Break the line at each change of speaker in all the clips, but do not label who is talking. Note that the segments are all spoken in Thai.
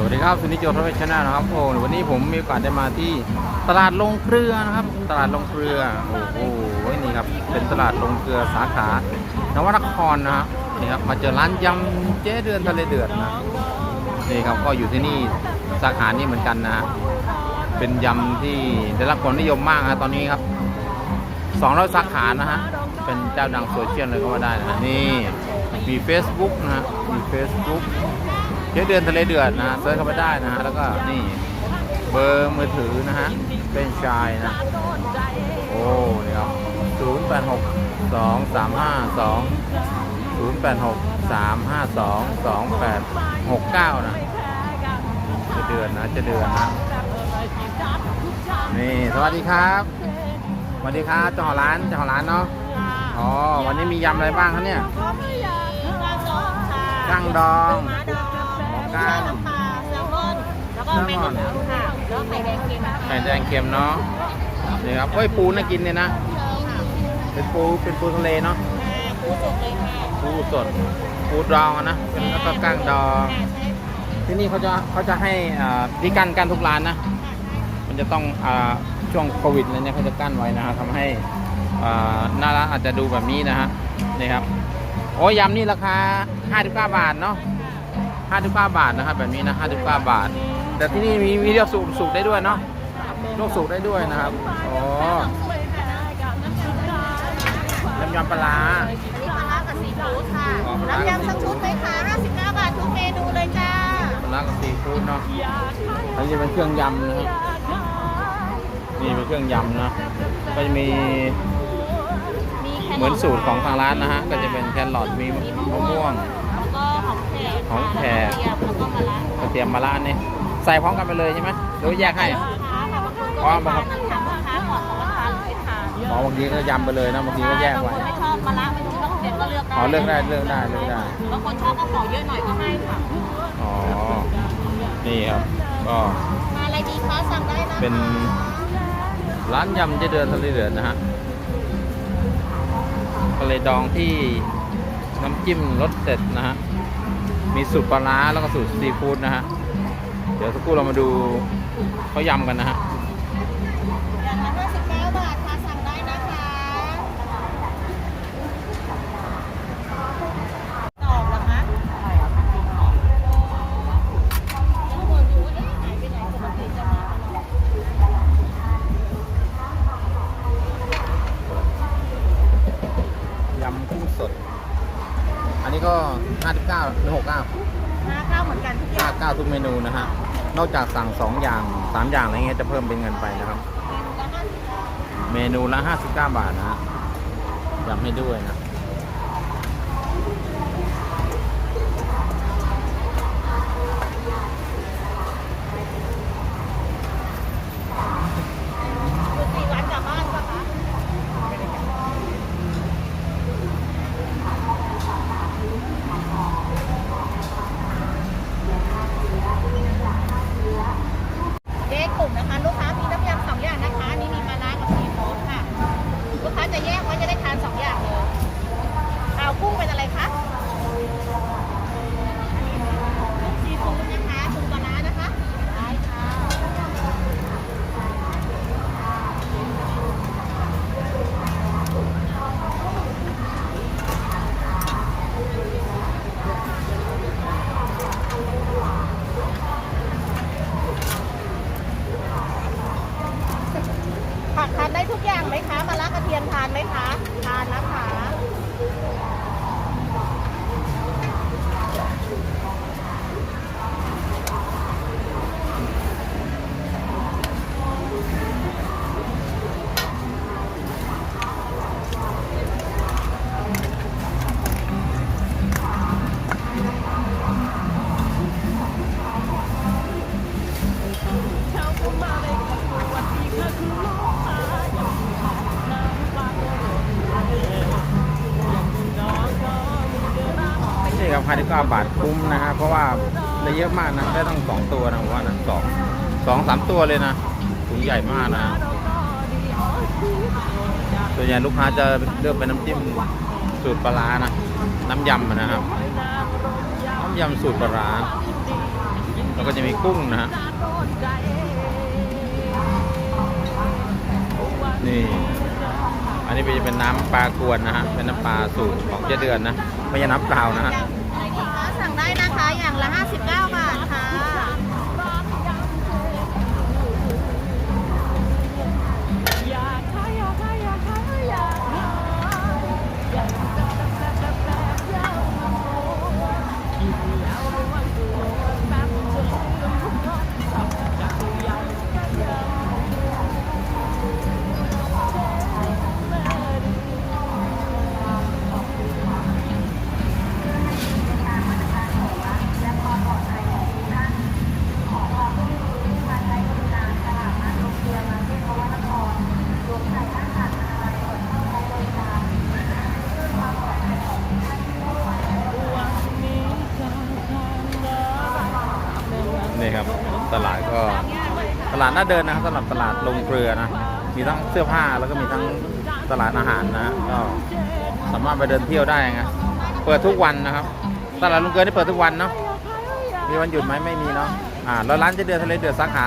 สวัสดีครับสุนิจโจทวีชนะนะครับโอ้วันนี้ผมมีโอกาสได้มาที่ตลาดลงเกลือนะครับ ตลาดลงเกลือโอ้โหนี่ครับเป็นตลาดลงเกลือสาขานวนครนะครับนี่ครับมาเจอร้านยำเจ๊เดือนทะเลเดือดนะนี่ครับก็อยู่ที่นี่สาขานี้เหมือนกันนะเป็นยำที่ได้รับความนิยมมากนะตอนนี้ครับ200สาขานะฮะเป็นเจ้าดังโซเชียลเลยก็ว่าได้นะนี่มี Facebook นะฮะมี Facebook เจ๊เดือนทะเลเดือดนะเซิร์ชเข้าไปได้นะแล้วก็นี่เบอร์มือถือนะฮะเป็นชายนะ โอ้นี่ครับศูนย์แปดหกสองสามห้าสองศูนย์แปดหกสามห้าสองสองแปดหกเก้านะจะเดือนนะจะเดือนนะ นี่สวัสดีครับสวัสดีครับเจ้าของร้านเจ้าของร้านเนาะอ๋อวันนี้มียำอะไรบ้างครับเนี่ย
กั้งดอง ค่ะ
กั้ง
ค่ะแซลมอนแล้วก็แมงกะพรุนค่ะแล้วไข่แดงเค็มค่ะ
ไข่แดงเค็มเนาะนี่ครับเฮ้ยปูน่ากินเนี่ยนะ เป็นปูเป็นปูทะเลเนาะ
ปูสุกเลยค่ะ
ปูสดปูดองอะนะเป็นแล้วก็กั้งดองที่นี่เขาจะเขาจะให้อ่าที่กั้นกั้นทุกร้านนะ มันจะต้องอาช่วงโควิดอะไรเนี่ยเขาจะกั้นไว้นะฮะทำให้อ่าหน้าร้านอาจจะดูแบบนี้นะฮะนี่ครับโอ้ยยำนี่ราคา 59 บาทเนาะ 59 บาทนะครับ แบบนี้นะ59 บาท แต่ที่นี่มีมีเลือกสูบสูบได้ด้วยเนาะลวกสูบได้ด้วยนะครับอ๋อยำยำปลาร้า
อันนี้ปลาร้ากับซีฟู้ดค่ะ
อ๋อปลาร้า
น้ำยำสักชุดไหมคะ59 บาททุกเมนูเลยจ้า
ปลาร้ากับซีฟู้ดเนาะอันนี้จะเป็นเครื่องยำนะครับนี่เป็นเครื่องยำนะก็จะมี
มีแครอท
เหมือนสูตรของทางร้านนะฮะก็จะเป็นแครอทมีมะม่วง
แล้วก็ หอมแขก
หอมแขก
กระเทียมแล้วก็มะระ
กระเทียมมะระนี่ใส่พร้อมกันไปเลยใช่ไหมหรือว่าแยกให้
ลูกค้าค่ะบางคนก็ไม่ทานนะคะลูกค้าขอของราคาไม่ทาน
อ๋อบางทีก็ยำไปเลยนะบางทีก็แยก
บาง
ไว้
คนไม่ชอบมะระไม่ชอบเผ็ดก็เลือกได้
อ๋อเลือกได้เลือกได้เลือกได้
บางคนชอบกระเป๋าเยอะหน่อยก็ให้ค่ะ
อ๋อนี่ครับก็
มาอะไรดีคะสั่งได้นะคะ
เป็นร้านยำเจเดือนทะเลเดือดนะฮะทะเลดองที่น้ำจิ้มรสเด็ดนะฮะ มีสูตรปลาร้าแล้วก็สูตรซีฟู้ดนะฮะ เดี๋ยวสักครู่เรามาดูเขายำกันนะฮะ
นอกจา
กสั่
ง
2อย่าง3อย่างอะไรเงี้ยจะเพิ่มเป็นเงินไปนะครับ เมนูละ59บาทนะฮะยำให้ด้วยนะ
นี่ครับ
59บาทคุ้มนะฮะเพราะว่าได้เยอะมากนะได้ตั้งสองตัวนะผมว่านะสองสองสามตัวเลยนะถุงใหญ่มากนะส่วนใหญ่ลูกค้าจะเลือกเป็นน้ำจิ้มสูตรปลานะน้ำยำนะครับน้ำยำสูตรปลาแล้วก็จะมีกุ้งนะฮะนี่อันนี้จะเป็นน้ำปลากวนนะฮะเป็นน้ำปลาสูตรของเจเดือนนะไม่ใช่น้ำเปล่านะฮะ
ได้นะคะ อย่างละ
ลาดน่าเดินนะครับสำหรับตลาดลงเกลือนะมีทั้งเสื้อผ้าแล้วก็มีทั้งตลาดอาหารนะฮะก็สามารถไปเดินเที่ยวได้ไงเปิดทุกวันนะครับ ตลาดลงเกลือนี่เปิดทุกวันเนาะมีวันหยุดไหมไม่มีเนาะอ่าแล้วร้านเจเดือนทะเลเดือดสาขา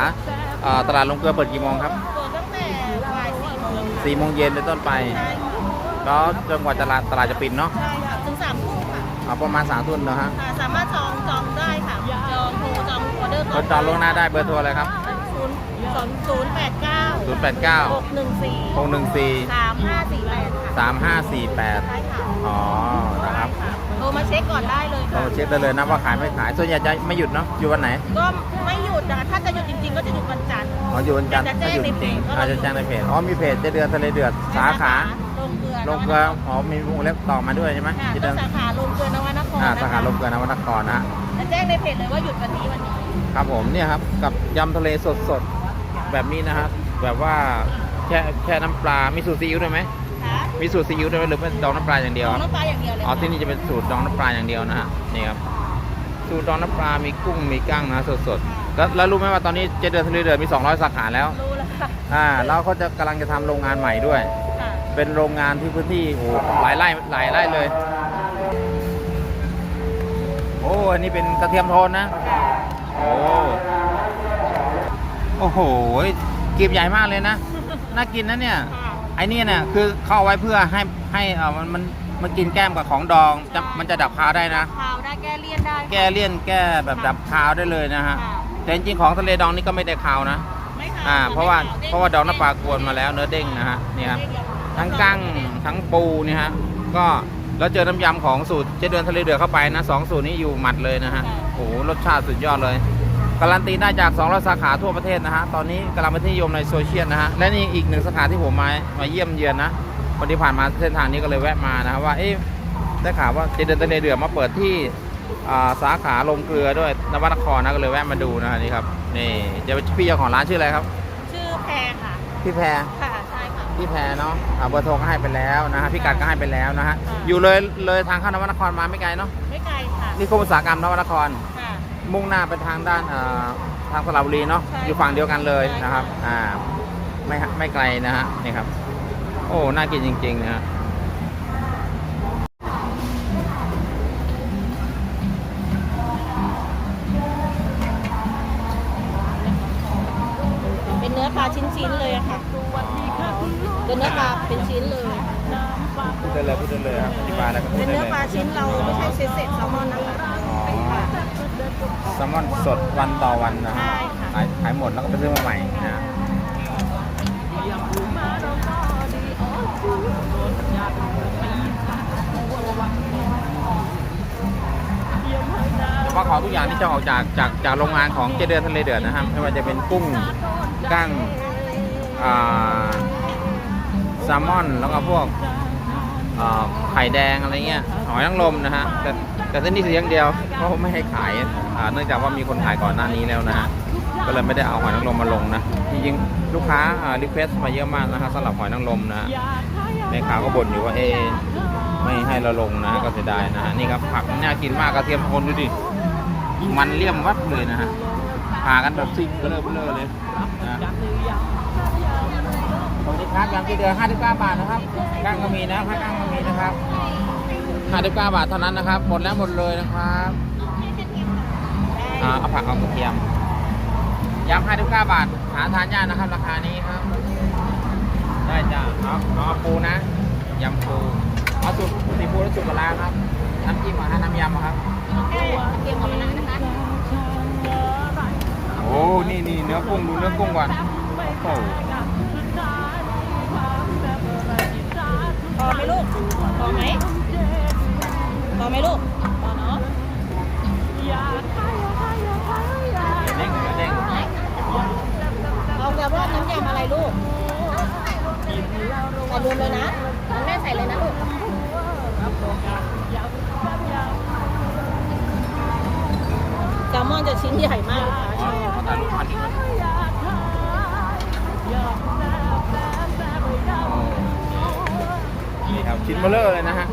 อ่าตลาดลงเกลือเปิดกี่โมงครับ
เปิดตั้งแต่บ่ายสี่โมง
สี่โมงเย็นเป็นต้นไป
ใช่ค่ะ
แล้วจนกว่าตลาดตลาดจะปิดเนาะ
ใช่ค่ะถึงสามทุ่มค่ะ
อ่าประมาณสามทุ่มนะฮะ
ค่ะสามารถจองจองได้ค่ะจองโทรจองออเดอร์
รถจองล่วงหน้าได้เบอร์โทรอะไรครับ
ศูนย์สองศูนย์แปดเก้า
0 8 9
หกหนึ่งสี่
6 1 4
สามห้าสี่แปดค่ะ
3 5 4 8
ใช่ค่ะ
อ๋อ นะครับ
ใช่ค่ะโทรมาเช็คก่อนได้เลย
เรา
ค่ะ
เช็คได้เลยนะว่าขายไม่ขาย ส่วนใหญ่จะไม่หยุดเนาะ อยู่วันไหน
ก็ไม่หยุดนะคะถ้าจะหยุดจริง ๆ ก็จะหยุดวันจันทร์
อ๋อ อยู่วันจันทร์
จะแจ้
ถ้างหยุดจริง
ในเพจ
อาจจะแจ้งในเพจ อ๋อ มีเพจเจเดือนทะเลเดือด สาขา
ลงเกลือ
ลงเกลือ อ๋อ มีวงเล็บต่อมาด้วยใช่ไหม
ค่ะ
เจ
ก็
เดือน
สาขาลงเกลือนวนคร
อ่า
นะคะ
สาขาลงเกลือนวรรณครนะฮะ
จะแจ้งในเพจเลยว่าหยุดวันนี้วันนี้
ครับผมเนี่ยครับกับยำทะเลสดๆ แบบนี้นะครับ แบบว่าแค่แค่น้ำปลา มีสูตรซีอิ๊วด้วยไหม
ค่ะ
มีสูตรซีอิ๊วด้วยไหมหรือเป็นดองน้ำปลาอย่างเดียว
น้ำปลาอย่างเดียวเลย
อ๋อที่นี่จะเป็นสูตรดองน้ำปลาอย่างเดียวนะฮะนี่ครับสูตรดองน้ำปลา มีกุ้งมีกั้งนะสดๆแล้วแล้วรู้ไหมว่าตอนนี้เจเดือนทะเลเดือดมี 200 สาขาแล้ว
รู้แล้วค่ะ
อ่าแล้วเขาจะกำลังจะทำโรงงานใหม่ด้วย
ค่ะ
เป็นโรงงานที่พื้นที่โอ้โหหลายไร่หลายไร่เลย โอ้อันนี้เป็นกระเทียมโทนนะ โอ้ โอ้โหกีบใหญ่มากเลยนะ น่ากินนะเนี่ย
ค่ะ
ไอ้นี่เนี่ยคือเข้าเอาไว้เพื่อให้ให้เออมันมันมันกินแก้มกับของดองจะมันจะดับคาวได้นะ
ข่าวได้แก้เลี่ยนได้
แก้เลี่ยนแก้แบบดับคาวได้เลยนะฮะ
ค่ะ
แต่จริงๆของทะเลดองนี่ก็ไม่ได้คาวนะ
ไม่ข่าว
อ่า เพราะว่า
ไม่ข่
เพราะว่าดองน้ำปลากวนมาแล้วเนื้อเด้งนะฮะ นี่ครับ ทั้งกั้งทั้งปูนี่ฮะ ก็แล้วเจอน้ำยำของสูตรเจเดือนทะเลเดือดเข้าไปนะสองสูตรนี้อยู่หมัดเลยนะฮะ โอ้โหรสชาติสุดยอดเลย การันตีได้จาก200สาขาทั่วประเทศนะฮะ ตอนนี้กำลังเป็นที่นิยมในโซเชียลนะฮะ และนี่อีกหนึ่งสาขาที่ผมมา มาเยี่ยมเยือนนะ วันที่ผ่านมาเส้นทางนี้ก็เลยแวะมานะครับว่า เอ๊ะ ได้ข่าวว่าเจเดือนทะเลเดือดมาเปิดที่อ่าสาขาลงเกลือด้วยนวนครนะ ก็เลยแวะมาดูนะฮะนี่ครับ นี่จะเป็นพี่เจ้าของร้านชื่ออะไรครับ
ชื่อแพรค่ะ
พี่แพร
ค่ะใช่ค่ะ
พี่แพรเนาะอ่าเบอร์โทรก็ให้ไปแล้วนะฮะ พี่กัดก็ให้ไปแล้วนะฮะ
ค่ะ
อยู่เลยเลยทางเข้านวนครมาไม่ไกลเนาะ
ไม่ไกลค่ะ
นี่คมอุตสาหกรรมนวนคร
ค่ะ
มุ่งหน้าไปทางด้านเอ่อทางสระบุรีเนาะ
ใช่
อยู่ฝั่งเดียวกันเลย
ใช่
นะครับอ่าไม่ฮะไม่ไกลนะฮะนี่ครับ โอ้น่ากินจริงๆนะฮะ
เป็นเนื้อปลาชิ้นๆเลยอะค่ะเป็นเนื้อปลาเป็นชิ้นเลย
พูดได้เลยพูดได้เลยครับอธิบายแล้วก็พู
เป็
ด
น
ได้
เนื้อ
เลย
ปลาชิ้นเราไม่ใช่เศษเศษแซลมอนนะคะ
อ๋อ
ค่ะ
แซลมอนสดวันต่อวันนะฮะ
ใช่ค่ะ
ขายขายหมดแล้วก็ไปซื้อมาใหม่นะฮะเฉพาะของทุกอย่างที่จะออกจากจากจากโรงงานของเจเดือนทะเลเดือดนะครับไม่ว่าจะเป็นกุ้งกั้งอ่าแซลมอนแล้วก็พวกอ่าไข่แดงอะไรเงี้ยหอยนางรมนะฮะแต่ แต่ที่นี่คืออย่างเดียวเพราะไม่ให้ขายเนื่องจากว่ามีคนขายก่อนหน้านี้แล้วนะฮะก็เลยไม่ได้เอาหอยนางรมมาลงนะจริงๆลูกค้ารีเควสมาเยอะมากนะฮะสำหรับหอยนางรมนะฮะแม่ค้าก็บ่นอยู่ว่าเอไม่ให้เราลงนะก็เสียดายนะฮะนี่ครับผักน่ากินมากกระเทียมโทนดูดิมันเลี่ยมวัดเลยนะฮะพากันแบบซิ่งเบลอเบลอเลยนะสวัสดีครับยำกี่เดือน59บาทนะครับกั้งก็มีนะพักกั้งก็มีนะครับ 59บาทเท่านั้นนะครับ หมดแล้วหมดเลยนะครับ
ได้
อ่าเอาผักเอากระเทียมยำ59บาท หาทานยากนะครับ ราคานี้ครับ ได้จ้ะเอาเอาเอาปูนะยำปูเอาสุดสีปูและสุดปลาร้าครับน้ำจิ้มกับน้ำยำอะครับ
แค่เตรียมกับมะนาวนะคะ
โอ้นี่นี่เนื้อกุ้งดูเนื้อกุ้งก่อนโอ้โห
พอไหมลูกพอไหม พอไหมลูกพอเนาะอย่าไปอย่าไปอย่าไปอย่า
เด้งเนื้อเด้ง
เอาแบบว่าน้ำยำอะไรลูกใส่รวมเลยนะแม่ใส่เลยนะลูกแซลมอนจะชิ้นใหญ่มากค้าชอบ
นี่ครับชิ้นเบลเลอร์เลยนะฮะ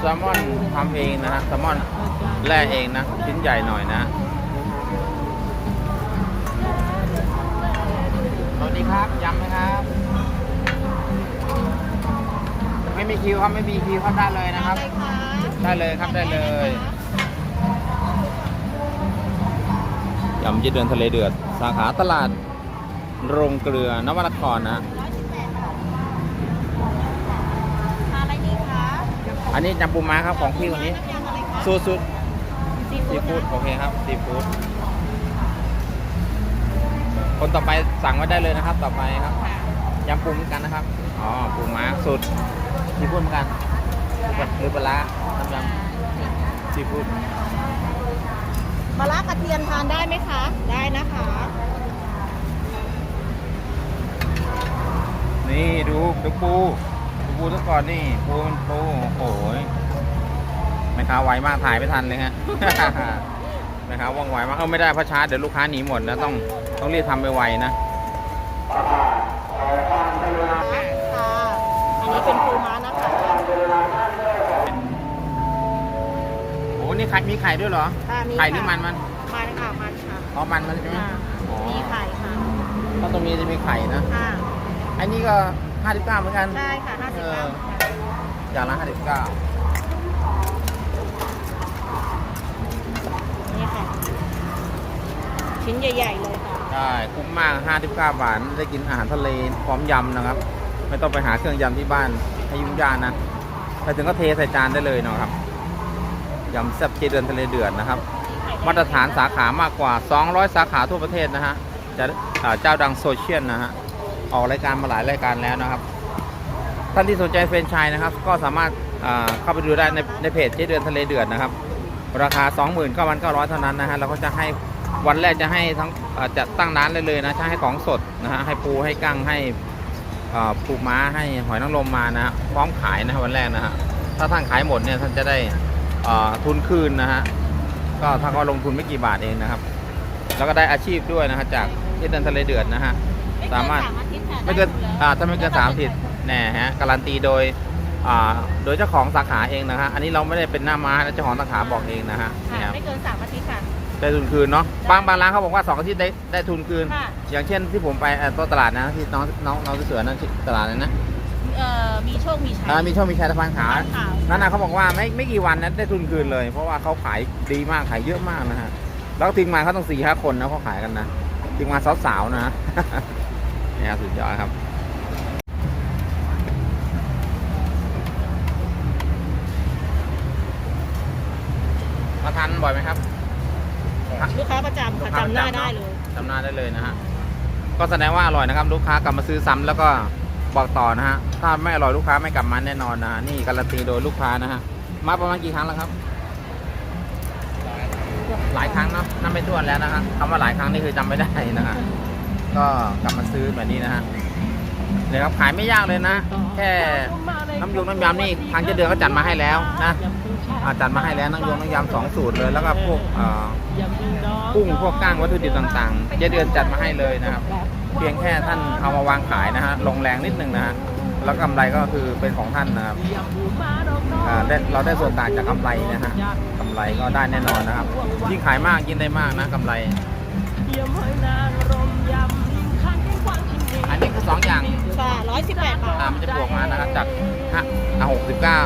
แซลมอนทำเองนะฮะแซลมอนแล่เองนะชิ้นใหญ่หน่อยนะสวัสดีครับยำไหมครับ ไม่มีคิวครับไม่มีคิวเข้าได้เลยนะครับ
อะไรคะ
ได้เลยครับได้เลยยำยืดเดือนทะเลเดือด สาขาตลาดโรงเกลือนวนครนะ
ร้อยสิบแปดบาททานอะไรดีคะ
อั นนี้ยำปูม้าครับของพี่คนนี้ำ
ยำอะไรคะ
สูตรสุด
ซี
ซี
ฟู้
ฟู้
ด
ดโอเคครับซีฟู้ดคนต่อไปสั่งไว้ได้เลยนะครับ ต่อไปครับ
ค่ะ
ยำปูเหมือนกันนะครับอ๋อปูม้าสูตรซีฟู้ดเหมือนกันหรือปลาร้าน้ำยำซีฟู้ด
มะระกระเทียมทานได้ไหมคะ ได้นะคะ
นี่ดูดูปูดู ปูซะก่อนนี่ปูมันปูโอ้โหแม่ค้าไวมากถ่ายไม่ทันเลยฮะแม่ค้าว่องไวมากเออไม่ได้เพราะช้าเดี๋ยวลูกค้าหนีหมดนะต้องต้องรีบทำไปไวๆนะ
ค่ะอันนี้เป็นปูม้านะคะ
โอ้นี่ไข่มีไข่ด้วยเหรอ
ค่ะมี
ไข่หรือมันมัน
มันค่ะมันค่ะ
อ๋อมันมันใช่ไหม
ค่ะ
อ๋อ
มีไข่ค่ะ
เพราะตรงนี้จะมีไข่นะ
ค่ะ
อันนี้ก็ 59เหมือนกัน
ได้ค่ะห้าสิบ
เออ
กรัม
อย่างละ59
นี่ค่ะ ชิ้นใหญ่ ๆ เลยค่ะ
ได้คุ้มมาก59บาทได้กินอาหารทะเลพร้อมยำนะครับ ไม่ต้องไปหาเครื่องยำที่บ้านให้ยุ่งยากนะไปถึงก็เทใส่จานได้เลยนะครับยำแซ่บเจเดือนทะเลเดือดนะครับ มาตรฐานสาขามากกว่า 200 สาขาทั่วประเทศนะฮะจะอ่าเจ้าดังโซเชียลนะฮะ ออกรายการมาหลายรายการแล้วนะครับท่านที่สนใจแฟรนไชส์นะครับ ก็สามารถเข้าไปดูได้ในในเพจเจเดือนทะเลเดือดนะครับ ราคา 29,900 เท่านั้นนะฮะเราก็จะให้วันแรกจะให้ทั้งอ่าจะตั้งร้านเลยเลยนะจะให้ของสดนะฮะให้ปูให้กั้งให้อ่าปูม้าให้หอยนางรมมานะฮะพร้อมขายนะฮะวันแรกนะฮะถ้าท่านขายหมดเนี่ยท่านจะได้ทุนคืนนะฮะก็ถ้านก็ลงทุนไม่กี่บาทเองนะครับ แล้วก็ได้อาชีพด้วยนะฮะจากที่เดินทะเลเดือดนะฮะสามารถ ไม่เกินอ่าถ้าไม่เกินสามอาทิตย์แน่ฮะการันตีโดยอ่าโดยเจ้าของสาขาเองนะฮะอันนี้เราไม่ได้เป็นหน้าม้านะเจ้าของสาขาบอกเองนะฮะ
ค่ะ
นี่ครับ
ไม่เกินสามอาทิตย์ค่ะ
ได้ทุนคืนเนาะบางบางร้านเขาบอกว่าสองอาทิตย์ได้ได้ทุนคืน
ค่ะ
อย่างเช่นที่ผมไปเอ่อตัวตลาดนะที่น้องน้องน้องเสือนั่นชื่อตลาดนั้นนะ
เอ่อมีโชค มีชัย
อ่ามีช่องมีชายสะพานขาว
สะพานขาว
นั่นนะเขาบอกว่าไม่ไม่กี่วันนั้นได้ทุนคืนเลย เพราะว่าเขาขายดีมากขายเยอะมากนะฮะแล้วก็ทีมงานเขาต้องสี่ห้าคนนะเขาขายกันนะทีมงานสาวๆนะฮะ นี่ครับสุดยอดครับมาทานบ่อยไหมครับ
ลูกค้าประจำค่ะจำหน้าได้เลย
จำหน้าได้เลยนะฮะก็แสดงว่าอร่อยนะครับ ลูกค้ากลับมาซื้อซ้ำแล้วก็บอกต่อนะฮะถ้าไม่อร่อยลูกค้าไม่กลับมาแน่นอนนะฮะนี่การันตีโดยลูกค้านะฮะมาประมาณกี่ครั้งแล้วครับ หลายครั้งเนาะนับไม่ถ้วนแล้วนะฮะคำว่าหลายครั้งนี่คือจำไม่ได้นะฮะ ก็กลับมาซื้อแบบนี้นะฮะเนี่ยครับขายไม่ยากเลยนะ แค่น้ำยงน้ำยำนี่ทางเจ๊เดือนก็จัดมาให้แล้วนะอ่าจัดมาให้แล้วน้ำยงน้ำยำสองสูตรเลย แล้วก็พวกเอ่อกุ้งพวกก้างวัตถุดิบต่างๆ เจ๊เดือนจัดมาให้เลยนะครับ เพียงแค่ท่านเอามาวางขายนะฮะลงแรงนิดนึงนะฮะแล้วกำไรก็คือเป็นของท่านนะครับอ่าได้เราได้ส่วนต่างจากกำไรนะฮะกำไรก็ได้แน่นอนนะครับยิ่งขายมากยิ่งได้มากนะกำไร อันนี้คือสองอย่าง
ค่ะร้อยสิบแปดบา
อ่า
ท
มันจะบวกมานะครับจากห้าอ่าหกสิบเก้า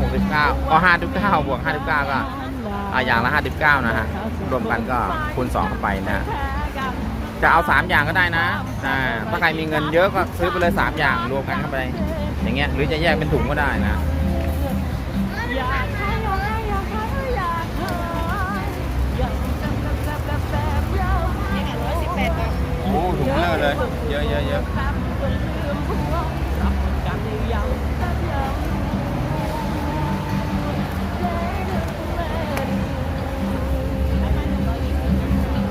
หกสิบเก้าก็ห้าสิบเก้าบวกห้าสิบเก้าก็อ่าอย่างละห้าสิบเก้านะฮะรวมกันก็คูณสองเข้าไปนะ จะเอาสามอย่างก็ได้นะอ่าถ้าใครมีเงินเยอะก็ซื้อไปเลยสามอย่างรวมกันเข้าไป อย่างเงี้ยหรือจะแยกเป็นถุงก็ได้นะ
อ้
ถุงเลย เยอะเยอะเยอะ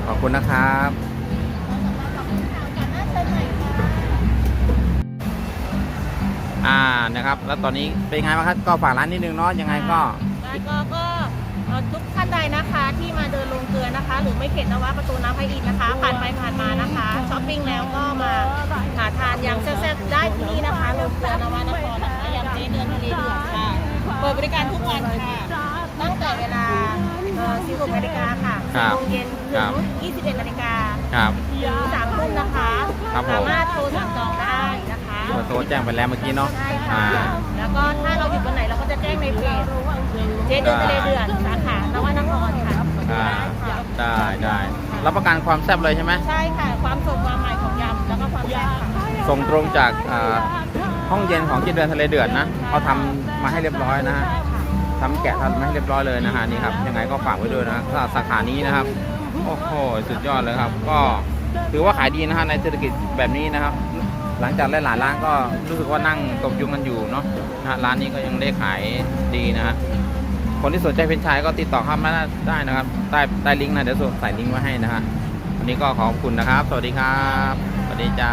ขอบคุณนะครับอ่านะครับ แล้วตอนนี้เป็นไงบ้างครับก็ฝากร้านนิดนึงเนาะยังไงก็
แล้วก็ก็เอ่อทุกท่านใดนะคะที่มาเดินลงเกลือนะคะ หรือไม่เข็ดนวะประตูน้ำพระอินทร์นะคะ ผ่านไปผ่านมานะคะ ปปิ้งแล้วก็มาหาทานยำแซ่บๆได้ที่นี่นะคะลงเกลือนวานครนะคะยำเจ๊เดือนทะเลเดือดค่ะ เปิดบริการทุกวันค่ะ ตั้งแต่เวลาเอ่อ16นาฬิกาค่ะ
ครับ
4โมงเย็น
ครั
ถึ
บ
ง21นาฬิกา
ครับ
ถึง3ทุ่มนะคะ
ครับผม
สามารถโทรสั่งจองได้นะคะ
เบอร์โทรแจ้งไปแล้วเมื่อกี้เนาะ
ใช่
อ่า
ค่ะแล้วก็ถ้าเราอยู่วันไหนเราก็จะแจ้งในเพจเจ๊เดือนทะเลเดือดสาขานวนครค่ะ
อ่า
ค่ะ
ได้ ได้ รับประกันความแซ่บเลยใช่ไหม
ใช่ค่ะ ความสดความใหม่ของยำแล้วก็ความแซ่บค่ะ
ส่งตรงจากอ่าห้องเย็นของจิตเดือนทะเลเดือดนะเขาทำมาให้เรียบร้อยนะฮะ
ใช่ค่ะ
ทำแกะทำมาให้เรียบร้อยเลยนะฮะนี่ครับยังไงก็ฝากไว้ด้วยนะสำหรับสาขานี้นะครับ โอ้โหสุดยอดเลยครับ ก็ถือว่าขายดีนะฮะในเศรษฐกิจแบบนี้นะครับ หลังจากหลายๆร้านก็รู้สึกว่านั่งตบยุงกันอยู่เนาะนะฮะร้านนี้ก็ยังได้ขายดีนะฮะ คนที่สนใจเป็นชายก็ติดต่อเข้ามาได้นะครับ ใต้ใต้ลิงก์นะเดี๋ยวส่งใส่ลิงก์ไว้ให้นะฮะวันนี้ก็ขอบคุณนะครับ สวัสดีครับ สวัสดีจ้า